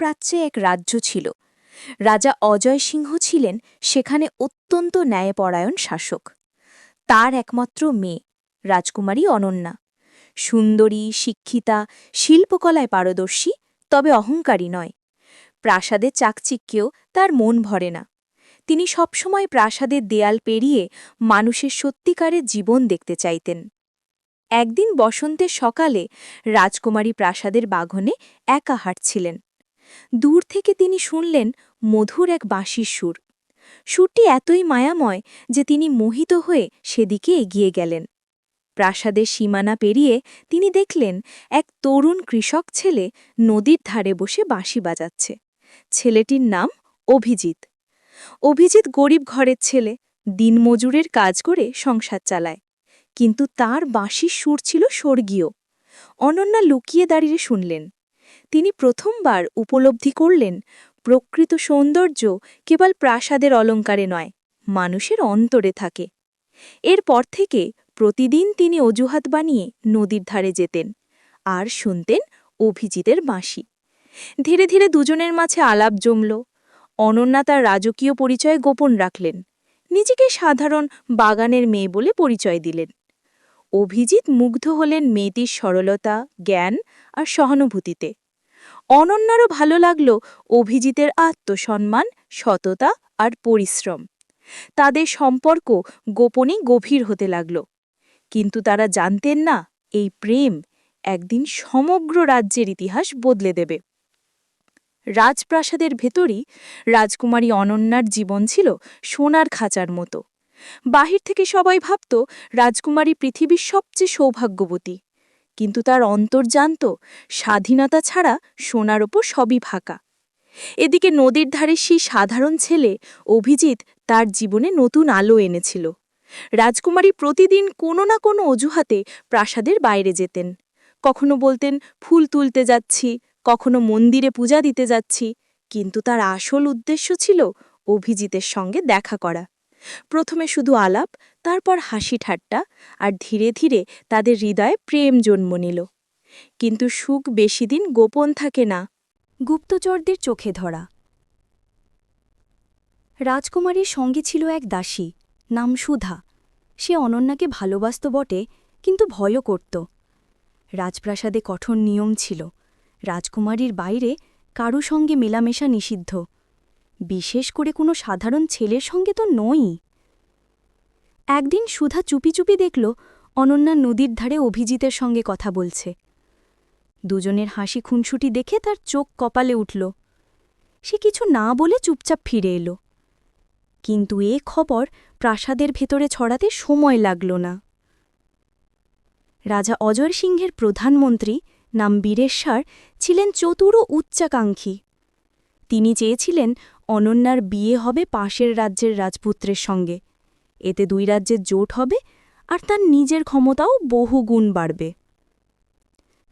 প্রাচ্যে এক রাজ্য ছিল। রাজা অজয় সিংহ ছিলেন সেখানে অত্যন্ত ন্যায়পরায়ণ শাসক। তার একমাত্র মেয়ে, রাজকুমারী অনন্যা। সুন্দরী, শিক্ষিতা, শিল্পকলায় পারদর্শী, তবে অহংকারী নয়। প্রাসাদে চাকচিক্যেও তার মন ভরে না। তিনি সবসময় প্রাসাদের দেয়াল পেরিয়ে মানুষের সত্যিকারের জীবন দেখতে চাইতেন। একদিন বসন্তের সকালে রাজকুমারী প্রাসাদের বাঘনে একা হাঁটছিলেন দূর থেকে তিনি শুনলেন মধুর এক বাঁশির সুর। সুরটি এতই মায়াময় যে তিনি মোহিত হয়ে সেদিকে এগিয়ে গেলেন। প্রাসাদের সীমানা পেরিয়ে তিনি দেখলেন এক তরুণ কৃষক ছেলে নদীর ধারে বসে বাঁশি বাজাচ্ছে। ছেলেটির নাম অভিজিৎ। অভিজিৎ গরিব ঘরের ছেলে দিনমজুরের কাজ করে সংসার চালায়। কিন্তু তার বাঁশির সুর ছিল স্বর্গীয়। অনন্যা লুকিয়ে দাঁড়িয়ে শুনলেন। তিনি প্রথমবার উপলব্ধি করলেন, প্রকৃত সৌন্দর্য কেবল প্রাসাদের অলঙ্কারে নয়, মানুষের অন্তরে থাকে। এরপর থেকে প্রতিদিন তিনি অজুহাত বানিয়ে নদীর ধারে যেতেন আর শুনতেন অভিজিতের বাঁশি। ধীরে ধীরে দুজনের মাঝে আলাপ জমল, অনন্যা তার রাজকীয় পরিচয় গোপন রাখলেন, নিজেকে সাধারণ বাগানের মেয়ে বলে পরিচয় দিলেন। অভিজিৎ মুগ্ধ হলেন মেয়েটির সরলতা, জ্ঞান আর সহানুভূতিতে। অনন্যারও ভালো লাগল অভিজিতের আত্মসম্মান, সততা আর পরিশ্রম। তাদের সম্পর্ক গোপনে গভীর হতে লাগল। কিন্তু তারা জানতেন না, এই প্রেম একদিন সমগ্র রাজ্যের ইতিহাস বদলে দেবে। রাজপ্রাসাদের ভেতরই রাজকুমারী অনন্যার জীবন ছিল সোনার খাঁচার মতো। বাহির থেকে সবাই ভাবত রাজকুমারী পৃথিবীর সবচেয়ে সৌভাগ্যবতী। কিন্তু তার অন্তর জানত স্বাধীনতা ছাড়া সোনার ওপর সবই ফাঁকা। এদিকে নদীর ধারে সেই সাধারণ ছেলে অভিজিৎ তার জীবনে নতুন আলো এনেছিল। রাজকুমারী প্রতিদিন কোনো না কোনো অজুহাতে প্রাসাদের বাইরে যেতেন। কখনো বলতেন, ফুল তুলতে যাচ্ছি, কখনো মন্দিরে পূজা দিতে যাচ্ছি। কিন্তু তার আসল উদ্দেশ্য ছিল অভিজিতের সঙ্গে দেখা করা। প্রথমে শুধু আলাপ তারপর হাসি ঠাট্টা আর ধীরে ধীরে তাদের হৃদয়ে প্রেম জন্ম নিল। কিন্তু সুখ বেশি দিন গোপন থাকে না। গুপ্তচরদের চোখে ধরা। রাজকুমারীর সঙ্গে ছিল এক দাসী, নাম সুধা। সে অনন্যাকে ভালোবাসত বটে, কিন্তু ভয়ও করত। রাজপ্রাসাদে কঠোর নিয়ম ছিল। রাজকুমারীর বাইরে কারু সঙ্গে মেলামেশা নিষিদ্ধ। বিশেষ করে কোনো সাধারণ ছেলের সঙ্গে তো নয়ই। একদিন সুধা চুপি চুপি দেখল অনন্যা নদীর ধারে অভিজিতের সঙ্গে কথা বলছে। দুজনের হাসি খুনসুটি দেখে তার চোখ কপালে উঠল। সে কিছু না বলে চুপচাপ ফিরে এলো। কিন্তু এ খবর প্রাসাদের ভেতরে ছড়াতে সময় লাগল না। রাজা অজয় সিংহের প্রধানমন্ত্রী নাম বীরেশ্বর ছিলেন চতুর উচ্চাকাঙ্ক্ষী। তিনি চেয়েছিলেন অনন্যার বিয়ে হবে পাশের রাজ্যের রাজপুত্রের সঙ্গে। এতে দুই রাজ্যের জোট হবে আর তার নিজের ক্ষমতাও বহু গুণ বাড়বে।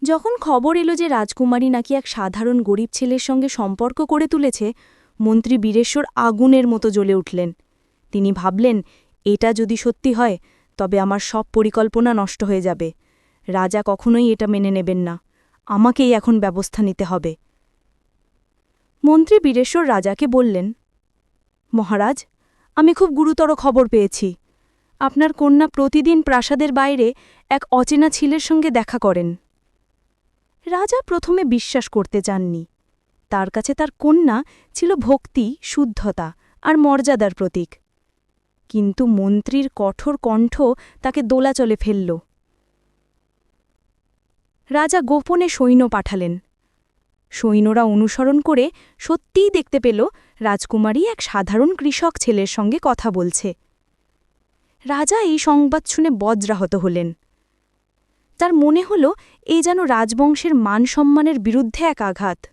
যখন খবর এলো যে রাজকুমারী নাকি এক সাধারণ গরিব ছেলের সঙ্গে সম্পর্ক করে তুলেছে, মন্ত্রী বীরেশ্বর আগুনের মতো জ্বলে উঠলেন। তিনি ভাবলেন, এটা যদি সত্যি হয়, তবে আমার সব পরিকল্পনা নষ্ট হয়ে যাবে। রাজা কখনোই এটা মেনে নেবেন না। আমাকেই এখন ব্যবস্থা নিতে হবে। মন্ত্রী বীরেশ্বর রাজাকে বললেন, মহারাজ আমি খুব গুরুতর খবর পেয়েছি। আপনার কন্যা প্রতিদিন প্রাসাদের বাইরে এক অচেনা ছেলের সঙ্গে দেখা করেন। রাজা প্রথমে বিশ্বাস করতে চাননি। তার কাছে তার কন্যা ছিল ভক্তি, শুদ্ধতা আর মর্যাদার প্রতীক। কিন্তু মন্ত্রীর কঠোর কণ্ঠ তাকে দোলাচলে ফেলল। রাজা গোপনে সৈন্য পাঠালেন। সৈন্যরা অনুসরণ করে সত্যিই দেখতে পেল রাজকুমারী এক সাধারণ কৃষক ছেলের সঙ্গে কথা বলছে। রাজা এই সংবাদ শুনে বজ্রাহত হলেন। তার মনে হল এ যেন রাজবংশের মান সম্মানের বিরুদ্ধে এক আঘাত।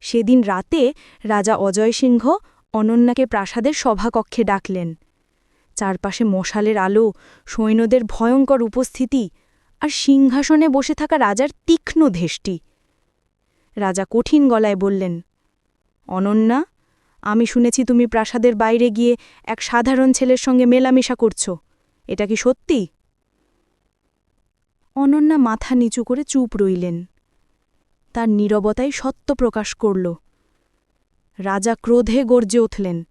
সেদিন রাতে রাজা অজয় সিংহ অনন্যাকে প্রাসাদের সভাকক্ষে ডাকলেন। চারপাশে মশালের আলো, সৈন্যদের ভয়ঙ্কর উপস্থিতি আর সিংহাসনে বসে থাকা রাজার তীক্ষ্ণ ধেষ্টি। রাজা কঠিন গলায় বললেন অনন্যা, আমি শুনেছি তুমি প্রাসাদের বাইরে গিয়ে এক সাধারণ ছেলের সঙ্গে মেলামেশা করছ। এটা কি সত্যি? অনন্যা মাথা নিচু করে চুপ রইলেন। তার নীরবতাই সত্য প্রকাশ করল। রাজা ক্রোধে গর্জে উঠলেন।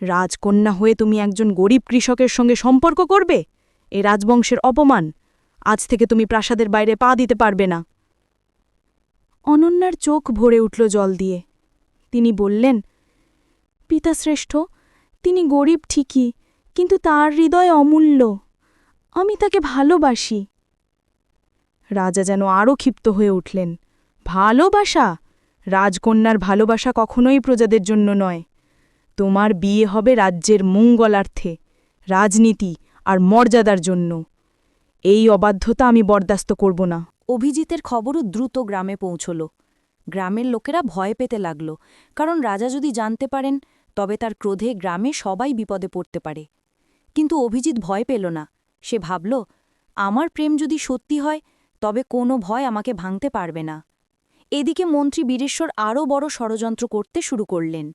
রাজকন্যা হয়ে তুমি একজন গরিব কৃষকের সঙ্গে সম্পর্ক করবে? এ রাজবংশের অপমান। আজ থেকে তুমি প্রাসাদের বাইরে পা দিতে পারবে না। অনন্যার চোখ ভরে উঠল জল দিয়ে। তিনি বললেন পিতাশ্রেষ্ঠ তিনি গরিব ঠিকই, কিন্তু তার হৃদয় অমূল্য। আমি তাকে ভালোবাসি। রাজা যেন আরও ক্ষিপ্ত হয়ে উঠলেন, ভালোবাসা? রাজকন্যার ভালোবাসা কখনোই প্রজাদের জন্য নয়। তোমার বিয়ে হবে রাজ্যের মঙ্গলার্থে, রাজনীতি আর মর্যাদার জন্য। এই অবাধ্যতা আমি বরদাস্ত করব না। অভিজিতের খবরও দ্রুত গ্রামে পৌঁছল। গ্রামের লোকেরা ভয় পেতে লাগল, কারণ রাজা যদি জানতে পারেন, তবে তার ক্রোধে গ্রামে সবাই বিপদে পড়তে পারে। কিন্তু অভিজিৎ ভয় পেল না। সে ভাবল, আমার প্রেম যদি সত্যি হয়, তবে কোনো ভয় আমাকে ভাঙতে পারবে না। এদিকে মন্ত্রী বীরেশ্বর আরও বড় ষড়যন্ত্র করতে শুরু করলেন।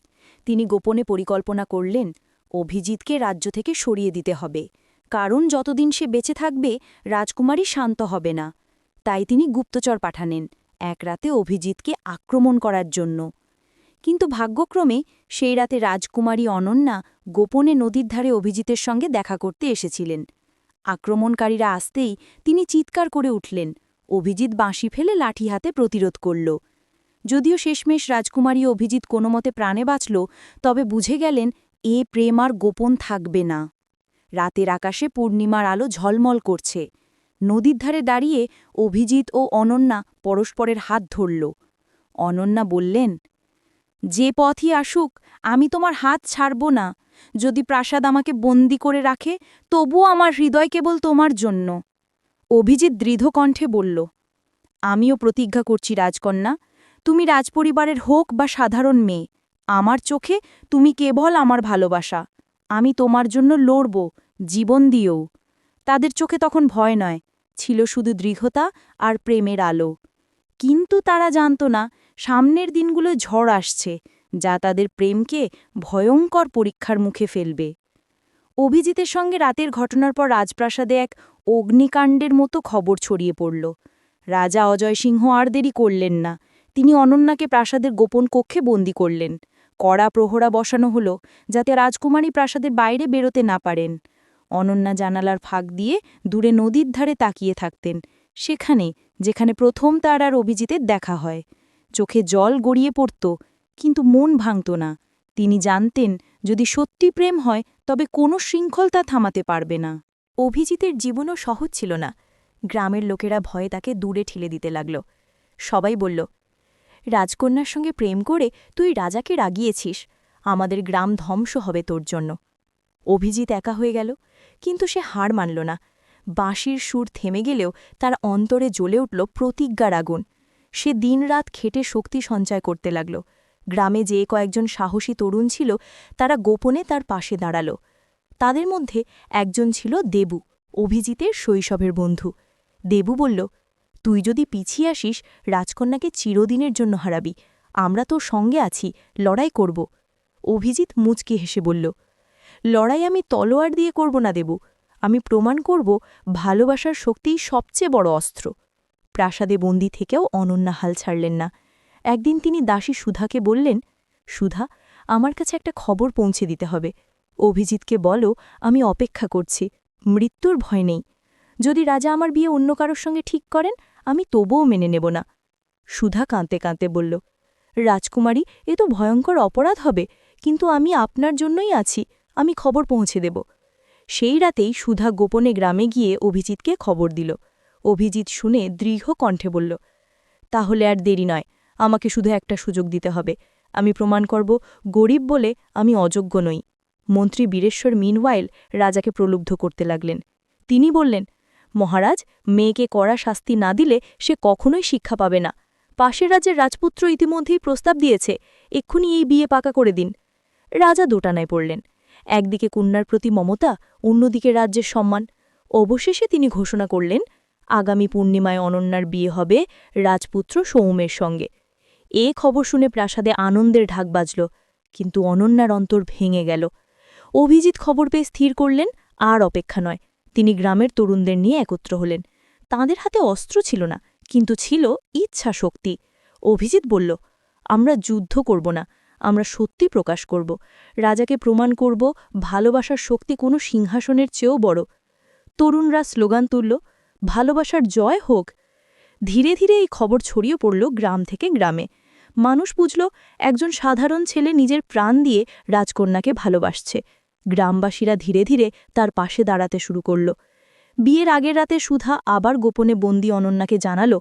তিনি গোপনে পরিকল্পনা করলেন, অভিজিৎকে রাজ্য থেকে সরিয়ে দিতে হবে। কারণ যতদিন সে বেঁচে থাকবে, রাজকুমারী শান্ত হবে না। তাই তিনি গুপ্তচর পাঠানেন এক রাতে অভিজিৎকে আক্রমণ করার জন্য। কিন্তু ভাগ্যক্রমে সেই রাতে রাজকুমারী অনন্যা গোপনে নদীর ধারে অভিজিতের সঙ্গে দেখা করতে এসেছিলেন। আক্রমণকারীরা আসতেই তিনি চিৎকার করে উঠলেন। অভিজিৎ বাঁশি ফেলে লাঠি হাতে প্রতিরোধ করল। যদিও শেষমেশ রাজকুমারী অভিজিৎ কোনো মতে প্রাণে বাঁচল, তবে বুঝে গেলেন এ প্রেম আর গোপন থাকবে না। রাতের আকাশে পূর্ণিমার আলো ঝলমল করছে। নদীর ধারে দাঁড়িয়ে অভিজিৎ ও অনন্যা পরস্পরের হাত ধরল। অনন্যা বললেন, যে পথই আসুক, আমি তোমার হাত ছাড়ব না। যদি প্রাসাদ আমাকে বন্দি করে রাখে, তবুও আমার হৃদয় কেবল তোমার জন্য। অভিজিৎ দৃঢ় কণ্ঠে বলল, আমিও প্রতিজ্ঞা করছি রাজকন্যা, তুমি রাজপরিবারের হোক বা সাধারণ মেয়ে, আমার চোখে তুমি কেবল আমার ভালোবাসা। আমি তোমার জন্য লড়ব, জীবন দিয়েও তাদের চোখে তখন ভয় নয় ছিল শুধু দৃঢ়তা আর প্রেমের আলো। কিন্তু তারা জানত না, সামনের দিনগুলো ঝড় আসছে, যা তাদের প্রেমকে ভয়ঙ্কর পরীক্ষার মুখে ফেলবে। অভিজিতের সঙ্গে রাতের ঘটনার পর রাজপ্রাসাদে এক অগ্নিকাণ্ডের মতো খবর ছড়িয়ে পড়ল। রাজা অজয় সিংহ আর দেরি করলেন না। তিনি অনন্যাকে প্রাসাদের গোপন কক্ষে বন্দি করলেন। কড়া প্রহরা বসানো হল, যাতে রাজকুমারী প্রাসাদের বাইরে বেরোতে না পারেন। অনন্যা জানালার ফাঁক দিয়ে দূরে নদীর ধারে তাকিয়ে থাকতেন, সেখানে, যেখানে প্রথম তার আর অভিজিতের দেখা হয়। চোখে জল গড়িয়ে পড়ত, কিন্তু মন ভাঙত না। তিনি জানতেন, যদি সত্যি প্রেম হয়, তবে কোনো শৃঙ্খল তা থামাতে পারবে না। অভিজিতের জীবনও সহজ ছিল না। গ্রামের লোকেরা ভয়ে তাকে দূরে ঠেলে দিতে লাগল। সবাই বলল, রাজকন্যার সঙ্গে প্রেম করে তুই রাজাকে রাগিয়েছিস। আমাদের গ্রাম ধ্বংস হবে তোর জন্য। অভিজিৎ একা হয়ে গেল। কিন্তু সে হার মানল না। বাঁশির সুর থেমে গেলেও তার অন্তরে জ্বলে উঠল প্রতিজ্ঞার আগুন। সে দিনরাত খেটে শক্তি সঞ্চয় করতে লাগল। গ্রামে যে কয়েকজন সাহসী তরুণ ছিল, তারা গোপনে তার পাশে দাঁড়াল। তাদের মধ্যে একজন ছিল দেবু, অভিজিতের শৈশবের বন্ধু। দেবু বলল, তুই যদি পিছিয়ে আসিস, রাজকন্যাকে চিরদিনের জন্য হারাবি। আমরা তোর সঙ্গে আছি, লড়াই করব। অভিজিৎ মুচকি হেসে বলল লড়াই আমি তলোয়ার দিয়ে করব না দেবু। আমি প্রমাণ করব ভালোবাসার শক্তিই সবচেয়ে বড় অস্ত্র। প্রাসাদে বন্দি থেকেও অনন্যা হাল ছাড়লেন না। একদিন তিনি দাসী সুধাকে বললেন, সুধা, আমার কাছে একটা খবর পৌঁছে দিতে হবে। অভিজিৎকে বলো, আমি অপেক্ষা করছি। মৃত্যুর ভয় নেই। যদি রাজা আমার বিয়ে অন্য কারোর সঙ্গে ঠিক করেন, আমি তবুও মেনে নেব না। সুধা কাঁদতে কাঁদতে বলল, রাজকুমারী, এ তো ভয়ঙ্কর অপরাধ হবে, কিন্তু আমি আপনার জন্যই আছি। আমি খবর পৌঁছে দেব। সেই রাতেই সুধা গোপনে গ্রামে গিয়ে অভিজিৎকে খবর দিল। অভিজিৎ শুনে দৃঢ় কণ্ঠে বলল, তাহলে আর দেরি নয়, আমাকে শুধু একটা সুযোগ দিতে হবে। আমি প্রমাণ করব, গরিব বলে আমি অযোগ্য নই। মন্ত্রী বীরেশ্বর মিনওয়াইল রাজাকে প্রলুব্ধ করতে লাগলেন। তিনি বললেন, মহারাজ, মেয়েকে কড়া শাস্তি না দিলে সে কখনোই শিক্ষা পাবে না। পাশের রাজ্যের রাজপুত্র ইতিমধ্যেই প্রস্তাব দিয়েছে, এক্ষুনি এই বিয়ে পাকা করে দিন। রাজা দোটানায় পড়লেন। একদিকে কন্যার প্রতি মমতা, অন্যদিকে রাজ্যের সম্মান। অবশেষে তিনি ঘোষণা করলেন, আগামী পূর্ণিমায় অনন্যার বিয়ে হবে রাজপুত্র সৌমের সঙ্গে। এ খবর শুনে প্রাসাদে আনন্দের ঢাক বাজল, কিন্তু অনন্যার অন্তর ভেঙে গেল। অভিজিৎ খবর পেয়ে স্থির করলেন, আর অপেক্ষা নয়, তিনি গ্রামের তরুণদের নিয়ে একত্র হলেন। তাঁদের হাতে অস্ত্র ছিল না, কিন্তু ছিল ইচ্ছা শক্তি অভিজিৎ বলল, আমরা যুদ্ধ করব না আমরা সত্যি প্রকাশ করব। রাজাকে প্রমাণ করব, ভালোবাসার শক্তি কোনো সিংহাসনের চেয়েও বড়। তরুণরা স্লোগান তুলল, ভালোবাসার জয় হোক। ধীরে ধীরে এই খবর ছড়িয়ে পড়ল গ্রাম থেকে গ্রামে। মানুষ বুঝল, একজন সাধারণ ছেলে নিজের প্রাণ দিয়ে রাজকন্যাকে ভালোবাসছে। গ্রামবাসীরা ধীরে ধীরে তার পাশে দাঁড়াতে শুরু করল। বিয়ের আগের রাতে সুধা আবার গোপনে বন্দি অনন্যাকে জানাল,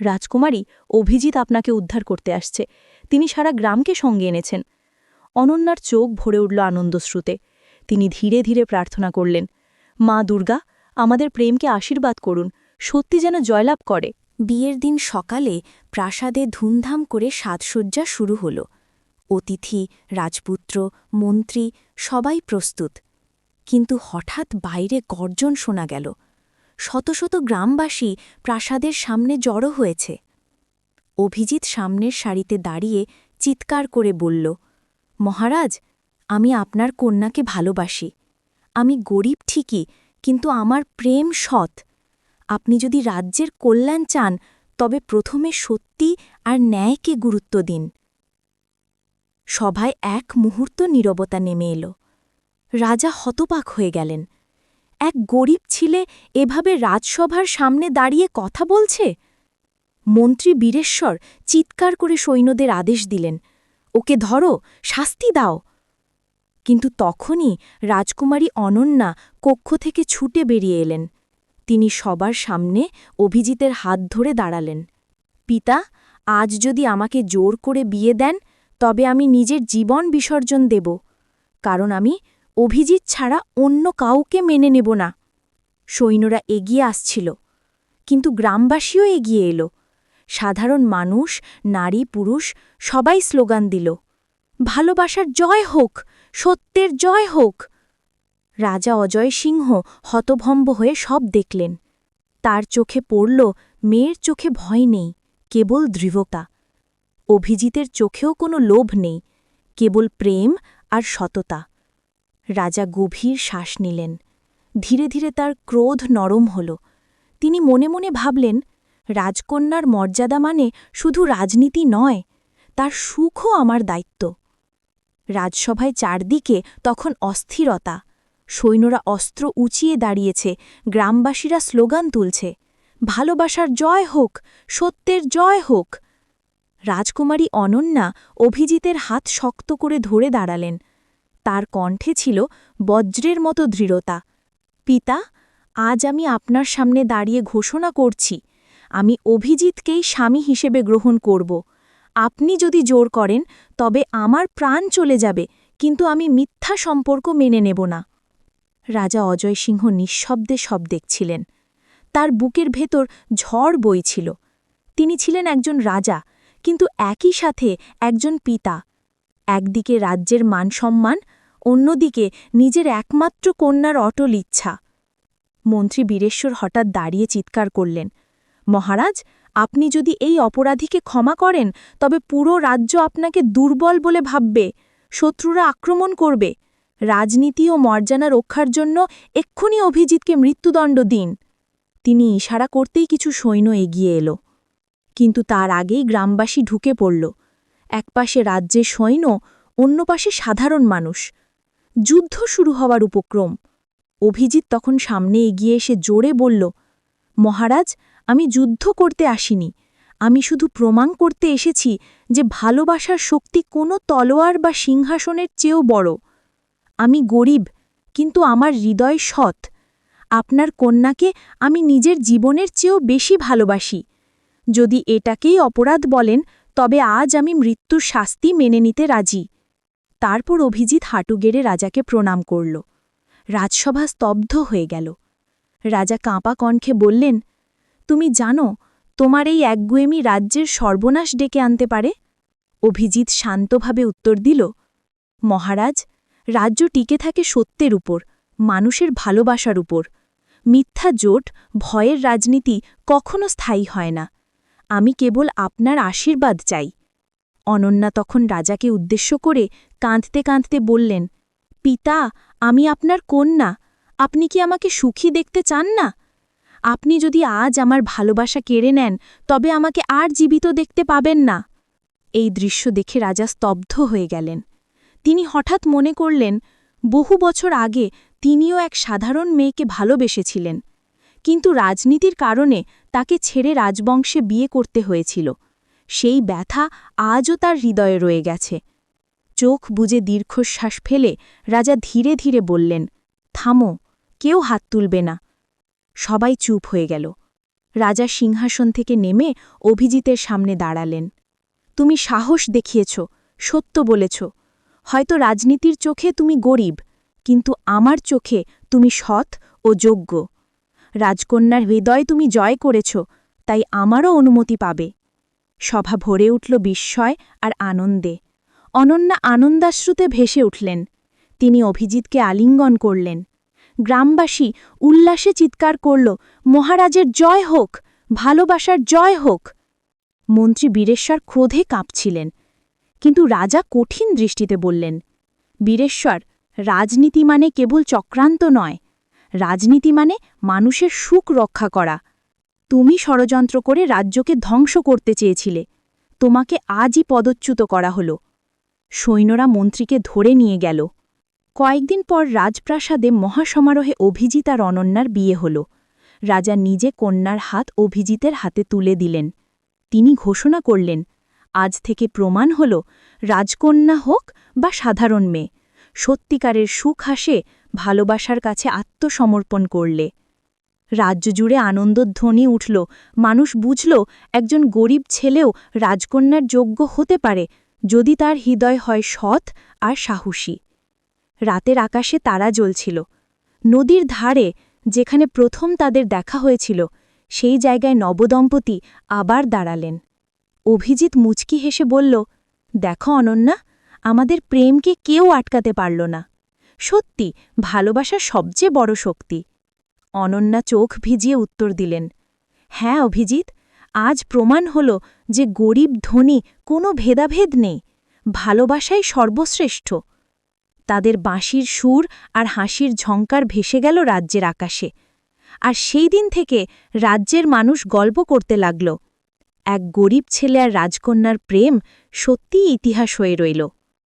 রাজকুমারী, অভিজিৎ আপনাকে উদ্ধার করতে আসছে। তিনি সারা গ্রামকে সঙ্গে এনেছেন। অনন্যার চোখ ভরে উঠল আনন্দশ্রুতে। তিনি ধীরে ধীরে প্রার্থনা করলেন, মা দুর্গা, আমাদের প্রেমকে আশীর্বাদ করুন। সত্যি যেন জয়লাভ করে। বিয়ের দিন সকালে প্রাসাদে ধুমধাম করে সাজসজ্জা শুরু হল। অতিথি, রাজপুত্র, মন্ত্রী সবাই প্রস্তুত। কিন্তু হঠাৎ বাইরে গর্জন শোনা গেল। শত শত গ্রামবাসী প্রাসাদের সামনে জড়ো হয়েছে। অভিজিৎ সামনের সারিতে দাঁড়িয়ে চিৎকার করে বলল, মহারাজ, আমি আপনার কন্যাকে ভালোবাসি। আমি গরিব ঠিকই, কিন্তু আমার প্রেম সৎ। আপনি যদি রাজ্যের কল্যাণ চান, তবে প্রথমে সত্যি আর ন্যায়কে গুরুত্ব দিন। সভায় এক মুহূর্ত নীরবতা নেমে এলো। রাজা হতপাক হয়ে গেলেন। এক গরিব ছিলে এভাবে রাজসভার সামনে দাঁড়িয়ে কথা বলছে? মন্ত্রী বীরেশ্বর চিৎকার করে সৈন্যদের আদেশ দিলেন, ওকে ধরো, শাস্তি দাও। কিন্তু তখনই রাজকুমারী অনন্যা কক্ষ থেকে ছুটে বেরিয়ে এলেন। তিনি সবার সামনে অভিজিতের হাত ধরে দাঁড়ালেন, পিতা, আজ যদি আমাকে জোর করে বিয়ে দেন, তবে আমি নিজের জীবন বিসর্জন দেব, কারণ আমি অভিজিৎ ছাড়া অন্য কাউকে মেনে নেব না। সৈন্যরা এগিয়ে আসছিল, কিন্তু গ্রামবাসীও এগিয়ে এলো। সাধারণ মানুষ, নারী, পুরুষ, সবাই স্লোগান দিল। ভালোবাসার জয় হোক, সত্যের জয় হোক। রাজা অজয় সিংহ হতভম্ব হয়ে সব দেখলেন। তার চোখে পড়ল, মেয়ের চোখে ভয় নেই, কেবল দৃঢ়তা। অভিজিতের চোখেও কোনো লোভ নেই, কেবল প্রেম আর সততা। রাজা গভীর শ্বাস নিলেন। ধীরে ধীরে তার ক্রোধ নরম হল। তিনি মনে মনে ভাবলেন রাজকন্যার মর্যাদা মানে শুধু রাজনীতি নয়, তার সুখও আমার দায়িত্ব। রাজসভায় চারদিকে তখন অস্থিরতা, সৈন্যরা অস্ত্র উঁচিয়ে দাঁড়িয়েছে, গ্রামবাসীরা স্লোগান তুলছে, ভালোবাসার জয় হোক, সত্যের জয় হোক। রাজকুমারী অনন্যা অভিজিতের হাত শক্ত করে ধরে দাঁড়ালেন। তার কণ্ঠে ছিল বজ্রের মতো দৃঢ়তা। পিতা, আজ আমি আপনার সামনে দাঁড়িয়ে ঘোষণা করছি আমি অভিজিৎকেই স্বামী হিসেবে গ্রহণ করব। আপনি যদি জোর করেন, তবে আমার প্রাণ চলে যাবে, কিন্তু আমি মিথ্যা সম্পর্ক মেনে নেব না। রাজা অজয় সিংহ নিঃশব্দে সব দেখছিলেন। তার বুকের ভেতর ঝড় বইছিল। তিনি ছিলেন একজন রাজা, কিন্তু একই সাথে একজন পিতা। একদিকে রাজ্যের মানসম্মান, অন্যদিকে নিজের একমাত্র কন্যার অটল ইচ্ছা। মন্ত্রী বীরেশ্বর হঠাৎ দাঁড়িয়ে চিৎকার করলেন। মহারাজ, আপনি যদি এই অপরাধীকে ক্ষমা করেন, তবে পুরো রাজ্য আপনাকে দুর্বল বলে ভাববে, শত্রুরা আক্রমণ করবে। রাজনীতি ও মর্যাদা রক্ষার জন্য এক্ষুনি অভিজিৎকে মৃত্যুদণ্ড দিন। তিনি ইশারা করতেই কিছু সৈন্য এগিয়ে এলো। কিন্তু তার আগেই গ্রামবাসী ঢুকে পড়ল। একপাশে রাজ্যের সৈন্য, অন্য পাশে সাধারণ মানুষ। যুদ্ধ শুরু হওয়ার উপক্রম। অভিজিৎ তখন সামনে এগিয়ে এসে জোরে বলল, মহারাজ আমি যুদ্ধ করতে আসিনি। আমি শুধু প্রমাণ করতে এসেছি যে ভালোবাসার শক্তি কোনো তলোয়ার বা সিংহাসনের চেয়েও বড়। আমি গরিব, কিন্তু আমার হৃদয় সৎ। আপনার কন্যাকে আমি নিজের জীবনের চেয়েও বেশি ভালোবাসি। যদি এটাকেই অপরাধ বলেন, তবে আজ আমি মৃত্যুর শাস্তি মেনে নিতে রাজি। তারপর অভিজিৎ হাঁটু গেড়ে রাজাকে প্রণাম করল। রাজসভা স্তব্ধ হয়ে গেল। রাজা কাঁপা কণ্ঠে বললেন তুমি জানো, তোমার এই একগুয়েমি রাজ্যের সর্বনাশ ডেকে আনতে পারে? অভিজিৎ শান্তভাবে উত্তর দিল, মহারাজ, রাজ্য টিকে থাকে সত্যের উপর, মানুষের ভালোবাসার উপর। মিথ্যা জোট, ভয়ের রাজনীতি কখনো স্থায়ী হয় না। আমি কেবল আপনার আশীর্বাদ চাই। অনন্যা তখন রাজাকে উদ্দেশ্য করে কাঁদতে কাঁদতে বললেন, পিতা, আমি আপনার কন্যা, আপনি কি আমাকে সুখী দেখতে চান না? আপনি যদি আজ আমার ভালোবাসা কেড়ে নেন, তবে আমাকে আর জীবিত দেখতে পাবেন না। এই দৃশ্য দেখে রাজা স্তব্ধ হয়ে গেলেন। তিনি হঠাৎ মনে করলেন, বহু বছর আগে তিনিও এক সাধারণ মেয়েকে ভালোবেসেছিলেন। কিন্তু রাজনীতির কারণে তাকে ছেড়ে রাজবংশে বিয়ে করতে হয়েছিল। সেই ব্যথা আজও তার হৃদয়ে রয়ে গেছে। চোখ বুজে দীর্ঘশ্বাস ফেলে রাজা ধীরে ধীরে বললেন, থামো, কেউ হাত তুলবে না। সবাই চুপ হয়ে গেল। রাজা সিংহাসন থেকে নেমে অভিজিতের সামনে দাঁড়ালেন। তুমি সাহস দেখিয়েছ, সত্য বলেছ। হয়তো রাজনীতির চোখে তুমি গরিব, কিন্তু আমার চোখে তুমি সৎ ও যোগ্য। রাজকন্যার হৃদয় তুমি জয় করেছ, তাই আমারও অনুমতি পাবে। সভা ভরে উঠল বিস্ময় আর আনন্দে। অনন্যা আনন্দাশ্রুতে ভেসে উঠলেন। তিনি অভিজিৎকে আলিঙ্গন করলেন। গ্রামবাসী উল্লাসে চিৎকার করল, মহারাজের জয় হোক, ভালোবাসার জয় হোক। মন্ত্রী বীরেশ্বর ক্রোধে কাঁপছিলেন, কিন্তু রাজা কঠিন দৃষ্টিতে বললেন, বীরেশ্বর, রাজনীতি মানে কেবল চক্রান্ত নয়। রাজনীতি মানে মানুষের সুখ রক্ষা করা। তুমি ষড়যন্ত্র করে রাজ্যকে ধ্বংস করতে চেয়েছিলে। তোমাকে আজই পদচ্যুত করা হল। সৈন্যরা মন্ত্রীকে ধরে নিয়ে গেল। কয়েকদিন পর রাজপ্রাসাদে মহাসমারোহে অভিজিৎ আর অনন্যার বিয়ে হল। রাজা নিজে কন্যার হাত অভিজিতের হাতে তুলে দিলেন। তিনি ঘোষণা করলেন, আজ থেকে প্রমাণ হল, রাজকন্যা হোক বা সাধারণ মেয়ে, সত্যিকারের সুখ হাসে ভালোবাসার কাছে আত্মসমর্পণ করলে। রাজ্য জুড়ে আনন্দধ্বনি উঠল। মানুষ বুঝল, একজন গরিব ছেলেও রাজকন্যার যোগ্য হতে পারে, যদি তার হৃদয় হয় সৎ আর সাহসী। রাতের আকাশে তারা জ্বলছিল। নদীর ধারে, যেখানে প্রথম তাদের দেখা হয়েছিল, সেই জায়গায় নবদম্পতি আবার দাঁড়ালেন। অভিজিৎ মুচকি হেসে বলল, দেখো অনন্যা, আমাদের প্রেমকে কেউ আটকাতে পারল না। সত্যি, ভালোবাসা সবচেয়ে বড় শক্তি। অনন্যা চোখ ভিজিয়ে উত্তর দিলেন হ্যাঁ অভিজিৎ, আজ প্রমাণ হল যে গরিব ধনী কোনো ভেদাভেদ নেই। ভালোবাসাই সর্বশ্রেষ্ঠ। তাদের বাঁশির সুর আর হাসির ঝঙ্কার ভেসে গেল রাজ্যের আকাশে। আর সেই দিন থেকে রাজ্যের মানুষ গল্প করতে লাগল। এক গরিব ছেলে আর রাজকন্যার প্রেম সত্যিই ইতিহাস হয়ে রইল।